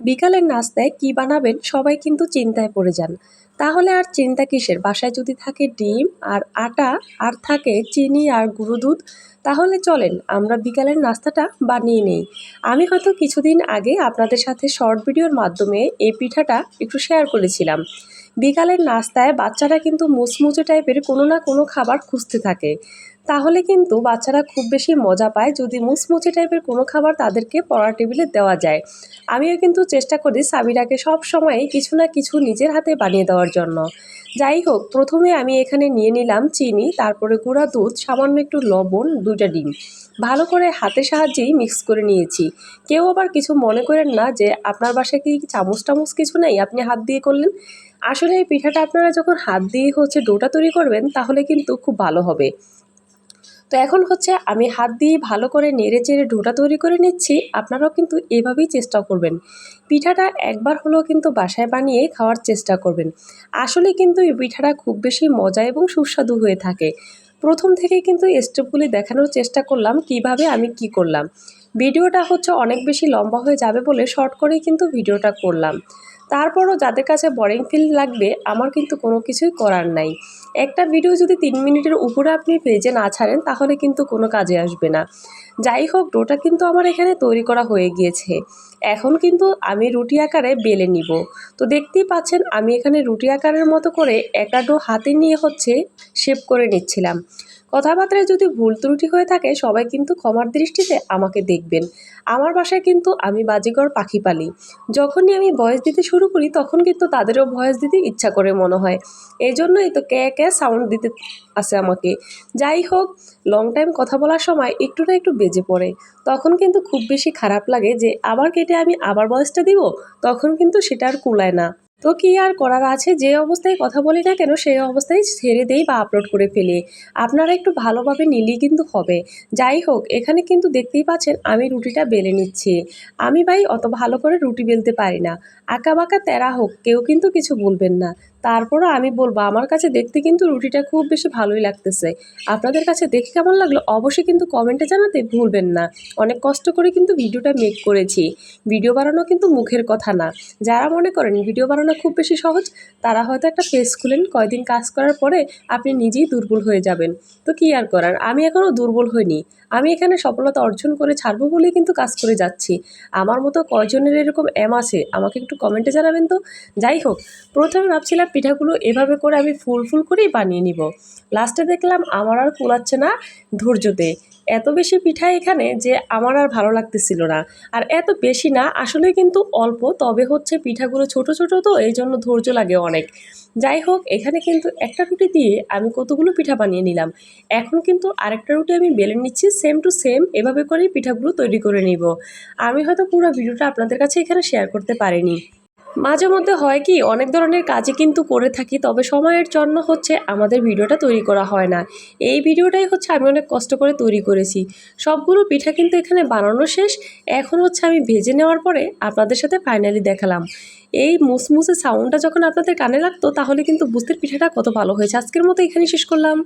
বিকালের নাস্তায় কি বানাবেন সবাই কিন্তু চিন্তায় পড়ে যান। তাহলে আর চিন্তা কিসের? বাসায় যদি থাকে ডিম আর আটা আর থাকে চিনি আর গুঁড়ো দুধ, তাহলে চলেন আমরা বিকালের নাস্তাটা বানিয়ে নেই। আমি হয়তো কিছুদিন আগে আপনাদের সাথে শর্ট ভিডিওর মাধ্যমে এই পিঠাটা একটু শেয়ার করেছিলাম। বিকালের নাস্তায় বাচ্চারা কিন্তু মুচমুচে টাইপের কোনো না কোনো খাবার খুঁজতে থাকে। তাহলে কিন্তু বাচ্চারা খুব বেশি মজা পায় যদি মুচমুচে টাইপের কোনো খাবার তাদেরকে পড়ার টেবিলে দেওয়া যায়। আমিও কিন্তু চেষ্টা করি সাবিরাকে সব সময় কিছু না কিছু নিজের হাতে বানিয়ে দেওয়ার জন্য। যাই হোক, প্রথমে আমি এখানে নিয়ে নিলাম চিনি, তারপরে গুঁড়া দুধ, সামান্য একটু লবণ দুটা ডিম। ভালো করে হাতের সাহায্যেই মিক্স করে নিয়েছি। কেউ আবার কিছু মনে করেন না যে আপনার বাসায় কি চামচ টামচ কিছু নেই? আপনি হাত দিয়ে করলেন? আসলে এই পিঠাটা আপনারা যখন হাত দিয়ে হচ্ছে ডোটা তৈরি করবেন, তাহলে কিন্তু খুব ভালো হবে। তো এখন হচ্ছে আমি হাত দিয়ে ভালো করে নেড়ে চেড়ে ডোটা তৈরি করে নিচ্ছি, আপনারাও কিন্তু এভাবেই চেষ্টা করবেন। পিঠাটা একবার হলেও কিন্তু বাসায় বানিয়ে খাওয়ার চেষ্টা করবেন। আসলে কিন্তু এই পিঠাটা খুব বেশি মজা এবং সুস্বাদু হয়ে থাকে। প্রথম থেকে কিন্তু স্টেপগুলি দেখানোর চেষ্টা করলাম, কীভাবে আমি কি করলাম। ভিডিওটা হচ্ছে অনেক বেশি লম্বা হয়ে যাবে বলে শর্ট করেই কিন্তু ভিডিওটা করলাম। তারপরও যাদের কাছে বোরিং ফিল লাগবে, আমার কিন্তু কোনো কিছুই করার নাই। একটা ভিডিও যদি তিন মিনিটের উপরে আপনি পেজে না ছাড়েন, তাহলে কিন্তু কোনো কাজে আসবে না। যাই হোক ডোটা কিন্তু আমার এখানে তৈরি করা হয়ে গিয়েছে। এখন কিন্তু আমি রুটি আকারে বেলে নিব। তো দেখতেই পাচ্ছেন, আমি এখানে রুটি আকারের মতো করে একটা ডো হাতে নিয়ে হচ্ছে শেপ করে নিচ্ছিলাম। কথাবার্তায় যদি ভুল ত্রুটি হয়ে থাকে, সবাই কিন্তু ক্ষমার দৃষ্টিতে আমাকে দেখবেন। আমার বাসায় কিন্তু আমি বাজিগর পাখি পালি। যখনই আমি ভয়েস দিতে শুরু করি, তখন কিন্তু তাদেরও ভয়েস দিতে ইচ্ছা করে মনে হয়। এই জন্যই তো কে কে সাউন্ড দিতে আসে আমাকে। যাই হোক লং টাইম কথা বলার সময় একটু না একটু বেজে পড়ে। তখন কিন্তু খুব বেশি খারাপ লাগে যে, আবার কেটে আমি আবার ভয়েসটা দিব? তখন কিন্তু সেটা আর কুলায় না। তো কি আর করার আছে? যে অবস্থায় কথা বলি না কেন, সেই অবস্থায় ছেড়ে দেই বা আপলোড করে ফেলি। আপনারা একটু ভালোভাবে নিলেই কিন্তু হবে। যাই হোক, এখানে কিন্তু দেখতেই পাচ্ছেন আমি রুটিটা বেলে নিচ্ছি। আমি ভাই অত ভালো করে রুটি বেলতে পারি না। আঁকা বাঁকা তেরা হোক, কেউ কিন্তু কিছু বলবেন না। তারপরও আমি বলব, আমার কাছে দেখতে কিন্তু রুটিটা খুব বেশি ভালোই লাগতেছে। আপনাদের কাছে দেখে কেমন লাগল অবশ্যই কিন্তু কমেন্টে জানাতে ভুলবেন না। অনেক কষ্ট করে কিন্তু ভিডিওটা মেক করেছি। ভিডিও বানানো কিন্তু মুখের কথা না। যারা মনে করেন ভিডিও বানানো খুব বেশি সহজ, তারা হয়তো একটা পেজ খুলেন, কয়দিন কাজ করার পরে আপনি নিজেই দুর্বল হয়ে যাবেন। তো কী আর করার? আমি এখনও দুর্বল হইনি। আমি এখানে সফলতা অর্জন করে ছাড়বো বলেই কিন্তু কাজ করে যাচ্ছি। আমার মতো কয়জনের এরকম এম আছে? আমাকে একটু কমেন্টে জানাবেন তো? যাই হোক, প্রথমে ভাবছিলাম পিঠাগুলো এভাবে করে আমি ফুল ফুল করেই বানিয়ে নিব। লাস্টে দেখলাম আমার আর কুলাচ্ছে না ধৈর্যতে এত বেশি পিঠা এখানে যে আমার আর ভালো লাগতেছিল না। আর এত বেশি না, আসলে কিন্তু অল্প, তবে হচ্ছে পিঠাগুলো ছোট ছোট তো এই জন্য ধৈর্য লাগে অনেক। যাই হোক, এখানে কিন্তু একটা রুটি দিয়ে আমি কতগুলো পিঠা বানিয়ে নিলাম। এখন কিন্তু আরেকটা রুটি আমি বেলে নিচ্ছি সেম টু সেম এভাবে করেই পিঠাগুলো তৈরি করে নিব। আমি হয়তো পুরো ভিডিওটা আপনাদের কাছে এখানে শেয়ার করতে পারিনি। মাঝে মধ্যে হয় কি, অনেক ধরনের কাজই কিন্তু করে থাকি, তবে সময়ের জন্য হচ্ছে আমাদের ভিডিওটা তৈরি করা হয় না। এই ভিডিওটাই হচ্ছে আমি অনেক কষ্ট করে তৈরি করেছি। সবগুলো পিঠা কিন্তু এখানে বানানো শেষ, এখন হচ্ছে আমি ভেজে নেওয়ার পরে আপনাদের সাথে ফাইনালি দেখালাম। এই মুসমুসে সাউন্ডটা যখন আপনাদের কানে লাগতো, তাহলে কিন্তু বুঝতে পিঠাটা কত ভালো হয়েছে। আজকের মতো এখানে শেষ করলাম।